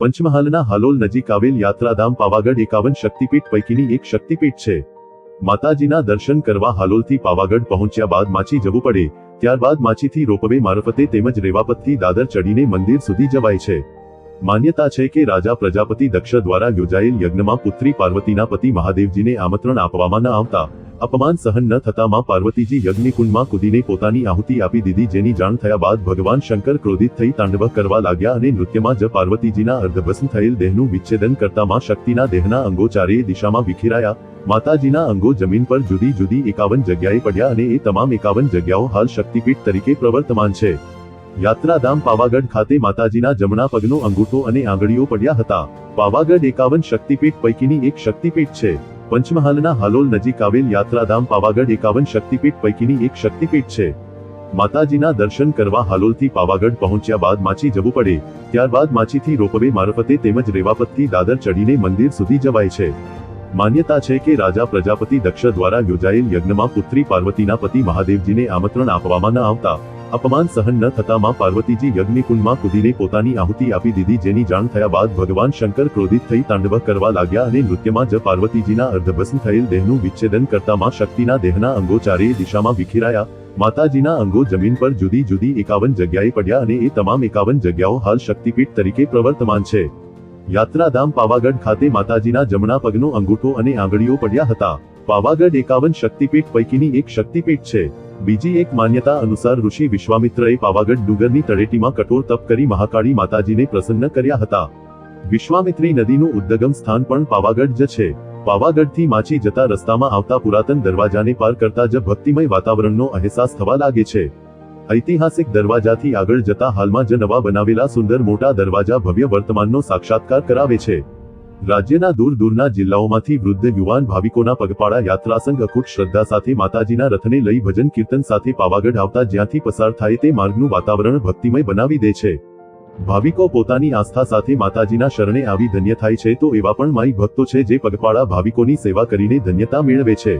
પંચમહાલના હાલોલ નજીક આવેલ યાત્રાધામ પાવાગઢ એકાવન શક્તિપીઠ પૈકીની એક શક્તિપીઠ છે. માતાજીના દર્શન કરવા હાલોલથી પાવાગઢ પહોંચ્યા બાદ માછી જવું પડે, ત્યારબાદ માછીથી રોપવે મારફતે તેમજ રેવાપતથી દાદર ચડીને મંદિર સુધી જવાય છે. માન્યતા છે કે રાજા પ્રજાપતિ દક્ષ દ્વારા યોજાયેલ યજ્ઞમાં પુત્રી પાર્વતીના પતિ મહાદેવજીને આમંત્રણ આપવામાં ન આવતા અપમાન સહન ન થતા માં પાર્વતીજી યજ્ઞકુંડમાં કૂદીને પોતાની આહુતિ આપી દીધી, જેની જાણ થયા બાદ ભગવાન શંકર ક્રોધિત થઈ તાંડવ કરવા લાગ્યા અને નૃત્યમાં જ પાર્વતીજીના અર્ધભસ્મ થયેલ દેહનું વિચ્છેદન કરતા શક્તિના દેહના અંગો ચારેય દિશામાં વિખેરાયા. માતાજીના અંગો જમીન પર જુદી જુદી એકાવન જગ્યાએ પડ્યા અને એ તમામ એકાવન જગ્યાઓ હાલ શક્તિપીઠ તરીકે પ્રવર્તમાન છે. યાત્રાધામ પાવાગઢ ખાતે માતાજીના જમણા પગનો અંગૂઠો અને આંગળીઓ પડ્યા હતા. પાવાગઢ એકાવન શક્તિપીઠ પૈકીની એક શક્તિપીઠ છે. પંચમહાલના હાલોલ નજીક આવેલ યાત્રાધામ પાવાગઢ એકાવન શક્તિપીઠ પૈકીની એક શક્તિપીઠ છે. માતાજીના દર્શન કરવા હાલોલથી પાવાગઢ પહોંચ્યા બાદ માછી જવું પડે. ત્યારબાદ માછીથી રોપવે મારફતે તેમજ રેવાપતથી દાદર ચડીને મંદિર સુધી જવાય છે. માન્યતા છે કે રાજા પ્રજાપતિ દક્ષ દ્વારા યોજાયેલ યજ્ઞમાં પુત્રી પાર્વતીના પતિ મહાદેવજીને આમંત્રણ આપવામાં ન આવતા. અપમાન સહન ન થતા માં પાર્વતીજી યજ્ઞકુંડમાં કૂદીને પોતાની આહુતિ આપી દીધી, જેની જાણ થયા બાદ ભગવાન શંકર ક્રોધિત થઈ તાંડવ કરવા લાગ્યા અને નૃત્યમાં જ પાર્વતીજીના અર્ધભસ્મ થયેલ દેહનું વિચ્છેદન કરતા શક્તિના દેહના અંગો ચારેય દિશામાં વિખેરાયા. માતાજીના અંગો જમીન પર જુદી જુદી એકાવન જગ્યાએ પડ્યા અને એ તમામ એકાવન જગ્યાઓ હાલ શક્તિપીઠ તરીકે પ્રવર્તમાન છે. યાત્રાધામ પાવાગઢ ખાતે માતાજીના જમણા પગનો અંગૂઠો અને આંગળીઓ પડ્યા હતા. પાવાગઢ એકાવન શક્તિપીઠ પૈકીની એક શક્તિપીઠ છે. બીજી એક માન્યતા અનુસાર ઋષિ વિશ્વામિત્રએ પાવાગઢ ડુંગરની તળેટીમાં કઠોર તપ કરી મહાકાળી માતાજીને પ્રસન્ન કર્યા હતા. વિશ્વામિત્રી નદીનું ઉદ્ગમ સ્થાન પણ પાવાગઢ જ છે. પાવાગઢથી માછી જતા રસ્તામાં આવતા પુરાતન દરવાજાને પાર કરતા જ ભક્તિમય વાતાવરણનો અહેસાસ થવા લાગે છે. ઐતિહાસિક દરવાજાથી આગળ જતા હાલમાં જ નવા બનાવેલા સુંદર મોટા દરવાજા ભવ્ય વર્તમાનનો સાક્ષાત્કાર કરાવે છે. રાજ્યના દૂર દૂરના જિલ્લાઓમાંથી વૃદ્ધ યુવાન ભાવિકોના પગપાળા યાત્રા સંઘ અખૂટ શ્રદ્ધા સાથે માતાજીના રથને લઈ ભજન કીર્તન સાથે પાવાગઢ આવતા જ્યાંથી પસાર થાય તે માર્ગનું વાતાવરણ ભક્તિમય બનાવી દે છે. ભાવિકો પોતાની આસ્થા સાથે માતાજીના શરણે આવી ધન્ય થાય છે તો એવા પણ માઈ ભક્તો છે જે પગપાળા ભાવિકોની સેવા કરીને ધન્યતા મેળવે છે.